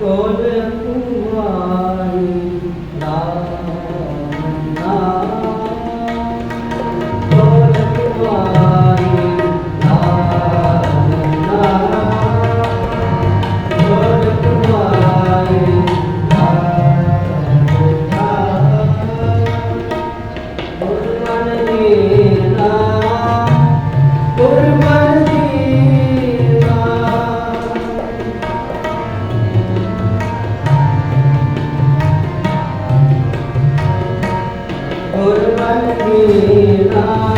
ਕੋਲ ਕੁਮਾਰੀ ਨਾਮ রাখে না